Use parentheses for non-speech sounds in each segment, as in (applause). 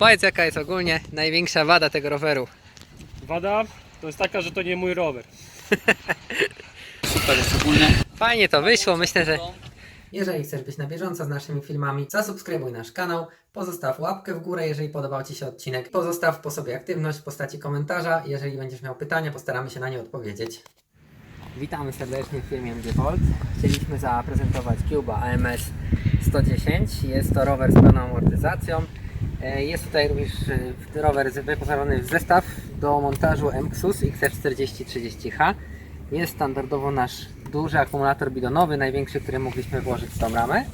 Powiedz jaka jest ogólnie największa wada tego roweru. Wada to jest taka, że to nie mój rower. Super jest ogólnie. Fajnie to wyszło, myślę, że Jeżeli chcesz być na bieżąco z naszymi filmami, zasubskrybuj nasz kanał, pozostaw łapkę w górę, jeżeli podobał Ci się odcinek, pozostaw po sobie aktywność w postaci komentarza, jeżeli będziesz miał pytania, postaramy się na nie odpowiedzieć. Witamy serdecznie w firmie MG Volt. Chcieliśmy zaprezentować Cuba AMS 110. Jest to rower z pełną amortyzacją. E, Jest tutaj również e, rower wyposażony w zestaw do montażu MXUS XF4030H. Jest standardowo nasz duży akumulator bidonowy, największy, który mogliśmy włożyć w tą ramę.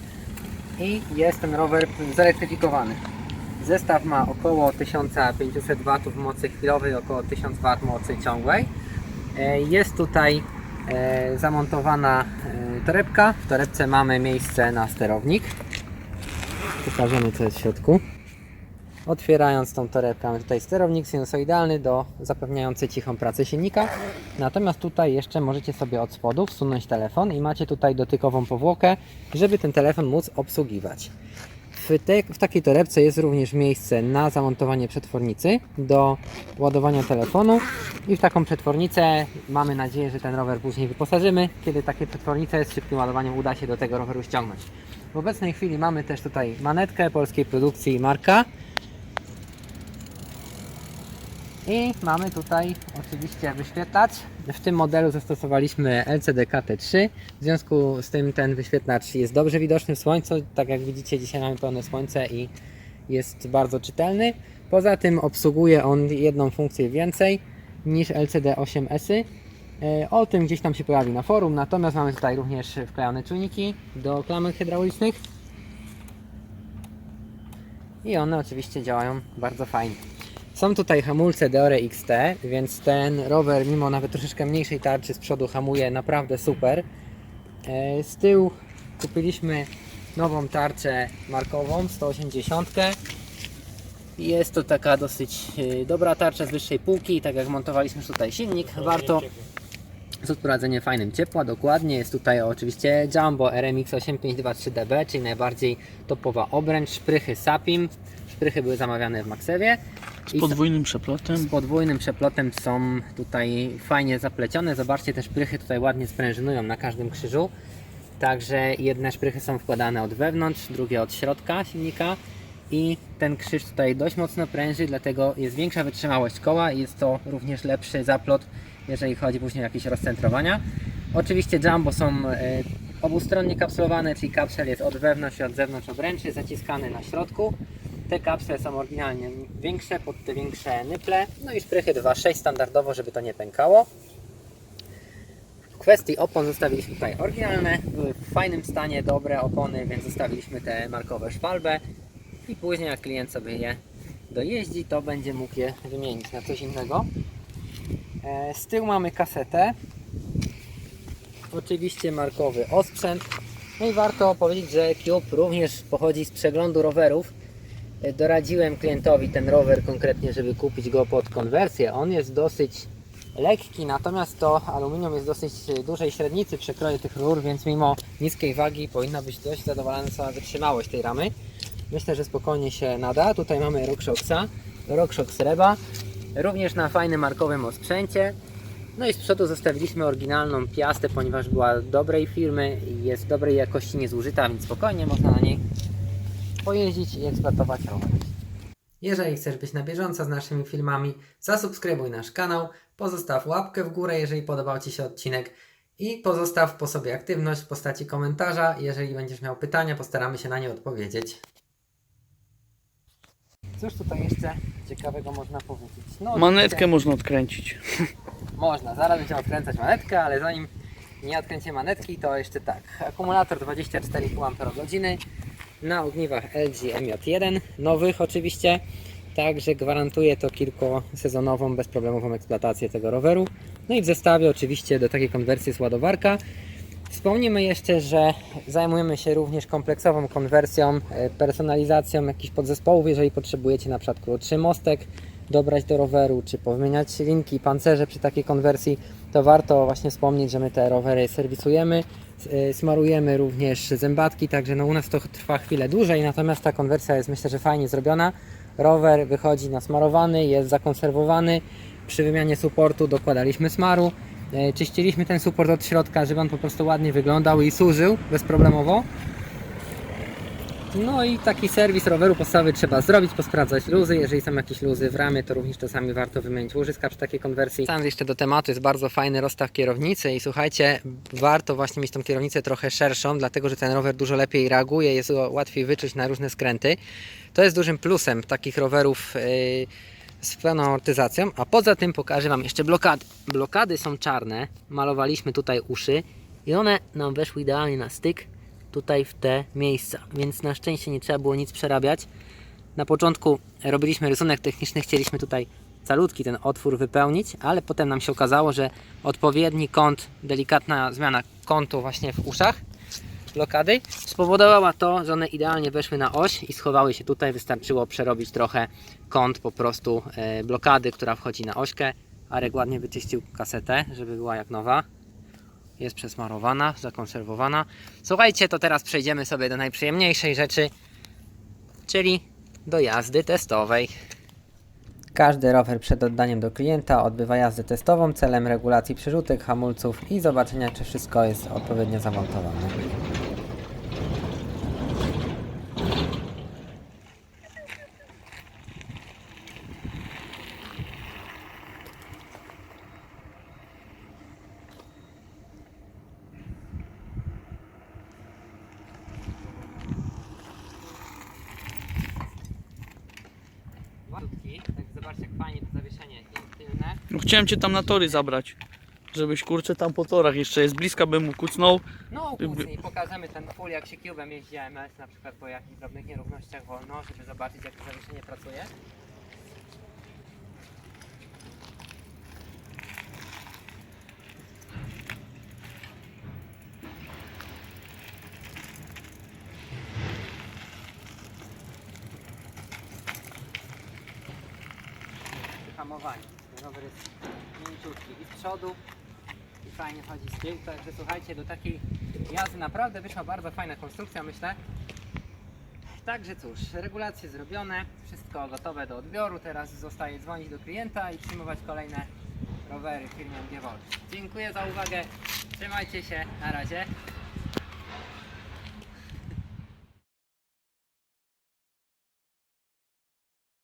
I jest ten rower zelektryfikowany. Zestaw ma około 1500 W mocy chwilowej, około 1000 W mocy ciągłej. E, Jest tutaj zamontowana torebka. W torebce mamy miejsce na sterownik. Pokażemy co jest w środku. Otwierając tą torebkę mamy tutaj sterownik sinusoidalny do zapewniający cichą pracę silnika. Natomiast tutaj jeszcze możecie sobie od spodu wsunąć telefon i macie tutaj dotykową powłokę, żeby ten telefon móc obsługiwać. W, te, w takiej torebce jest również miejsce na zamontowanie przetwornicy do ładowania telefonu i w taką przetwornicę mamy nadzieję, że ten rower później wyposażymy, kiedy takie przetwornice z szybkim ładowaniem uda się do tego roweru ściągnąć. W obecnej chwili mamy też tutaj manetkę polskiej produkcji Marka i mamy tutaj oczywiście wyświetlacz. W tym modelu zastosowaliśmy LCD KT3. W związku z tym ten wyświetlacz jest dobrze widoczny w słońcu. Tak jak widzicie dzisiaj mamy pełne słońce i jest bardzo czytelny. Poza tym obsługuje on jedną funkcję więcej niż LCD 8S. E, O tym gdzieś tam się pojawi na forum. Natomiast mamy tutaj również wklejone czujniki do klamek hydraulicznych. I one oczywiście działają bardzo fajnie. Są tutaj hamulce Deore XT, więc ten rower, mimo nawet troszeczkę mniejszej tarczy z przodu, hamuje naprawdę super. E, Z tyłu kupiliśmy nową tarczę markową 180. Jest to taka dosyć e, dobra tarcza z wyższej półki, tak jak montowaliśmy tutaj silnik, warto z odprowadzeniem fajnym ciepła, dokładnie. Jest tutaj oczywiście Jumbo RMX 8523DB, czyli najbardziej topowa obręcz, szprychy Sapim. Szprychy były zamawiane w Maxewie. Z podwójnym przeplotem. Z podwójnym przeplotem są tutaj fajnie zaplecione. Zobaczcie, te szprychy tutaj ładnie sprężynują na każdym krzyżu. Także jedne szprychy są wkładane od wewnątrz, drugie od środka silnika. I ten krzyż tutaj dość mocno pręży, dlatego jest większa wytrzymałość koła i jest to również lepszy zaplot, jeżeli chodzi później o jakieś rozcentrowania. Oczywiście Jumbo są e, obustronnie kapsulowane, czyli kapsel jest od wewnątrz i od zewnątrz obręczy, zaciskany na środku. Te kapsle są oryginalnie większe, pod te większe nyple. No i szprychy 2.6 standardowo, żeby to nie pękało. W kwestii opon zostawiliśmy tutaj oryginalne, były w fajnym stanie, dobre opony, więc zostawiliśmy te markowe szwalbe i później jak klient sobie je dojeździ, to będzie mógł je wymienić na coś innego. E, Z tyłu mamy kasetę, oczywiście markowy osprzęt. No i warto powiedzieć, że Cube również pochodzi z przeglądu rowerów. E, Doradziłem klientowi ten rower konkretnie, żeby kupić go pod konwersję. On jest dosyć lekki, natomiast to aluminium jest dosyć e, dużej średnicy przekroju tych rur, więc mimo niskiej wagi powinna być dość zadowalająca wytrzymałość tej ramy. Myślę, że spokojnie się nada. Tutaj mamy RockShoxa, RockShox Reba, również na fajnym markowym osprzęcie. No i z przodu zostawiliśmy oryginalną piastę, ponieważ była dobrej firmy jest dobrej jakości niezużyta, więc spokojnie można na niej pojeździć i eksploatować rower. Jeżeli chcesz być na bieżąco z naszymi filmami, zasubskrybuj nasz kanał, pozostaw łapkę w górę, jeżeli podobał Ci się odcinek i pozostaw po sobie aktywność w postaci komentarza. Jeżeli będziesz miał pytania, postaramy się na nie odpowiedzieć. Cóż tutaj jeszcze ciekawego można powiedzieć? No, Manetkę można odkręcić. (laughs) Można, zaraz będziemy odkręcać manetkę, ale zanim nie odkręcimy manetki, to jeszcze tak. Akumulator 24,5 Ah na ogniwach LG MJ1, nowych oczywiście, także gwarantuje to kilkusezonową, bezproblemową eksploatację tego roweru. No i w zestawie oczywiście do takiej konwersji jest ładowarka. Wspomnimy jeszcze, że zajmujemy się również kompleksową konwersją, e, personalizacją jakichś podzespołów, jeżeli potrzebujecie na przykład krótszy mostek dobrać do roweru, czy powymieniać linki, pancerze przy takiej konwersji, to warto właśnie wspomnieć, że my te rowery serwisujemy, y, smarujemy również zębatki, także no u nas to trwa chwilę dłużej, natomiast ta konwersja jest myślę, że fajnie zrobiona. rower wychodzi nasmarowany, jest zakonserwowany. Przy wymianie supportu dokładaliśmy smaru. E, Czyściliśmy ten support od środka, żeby on po prostu ładnie wyglądał i służył bezproblemowo. No i taki serwis roweru podstawowy trzeba zrobić, posprawdzać luzy. Jeżeli są jakieś luzy w ramie, to również czasami warto wymienić łożyska przy takiej konwersji. Sam jeszcze do tematu jest bardzo fajny rozstaw kierownicy i słuchajcie, warto właśnie mieć tą kierownicę trochę szerszą, dlatego że ten rower dużo lepiej reaguje, jest łatwiej wyczuć na różne skręty. To jest dużym plusem takich rowerów yy, z pełną amortyzacją, a poza tym pokażę Wam jeszcze blokady. Blokady są czarne, malowaliśmy tutaj uszy i one nam weszły idealnie na styk tutaj w te miejsca, więc na szczęście nie trzeba było nic przerabiać. Na początku robiliśmy rysunek techniczny, chcieliśmy tutaj calutki ten otwór wypełnić, ale potem nam się okazało, że odpowiedni kąt, delikatna zmiana kątu właśnie w uszach blokady spowodowała to, że one idealnie weszły na oś i schowały się tutaj. Wystarczyło przerobić trochę kąt po prostu e, blokady, która wchodzi na ośkę. Arek ładnie wyczyścił kasetę, żeby była jak nowa. Jest przesmarowana, zakonserwowana. Słuchajcie, to teraz przejdziemy sobie do najprzyjemniejszej rzeczy, czyli do jazdy testowej. Każdy rower przed oddaniem do klienta odbywa jazdę testową celem regulacji przerzutek, hamulców i zobaczenia, czy wszystko jest odpowiednio zamontowane. Jak fajnie to zawieszenie tylne. No, chciałem cię tam na tory zabrać. Żebyś kurczę tam po torach jeszcze jest bliska, bym mu kucnął. No później pokażemy ten full jak się cubem jeździ AMS na przykład po jakichś drobnych nierównościach wolno, żeby zobaczyć jak to zawieszenie pracuje. Hamowanie. Ten rower jest mięciutki i z przodu i fajnie chodzi z tyłu, także słuchajcie, do takiej jazdy naprawdę wyszła bardzo fajna konstrukcja, myślę. Także cóż, regulacje zrobione, wszystko gotowe do odbioru, teraz zostaje dzwonić do klienta i przyjmować kolejne rowery firmy MG Volt. Dziękuję za uwagę, trzymajcie się, na razie.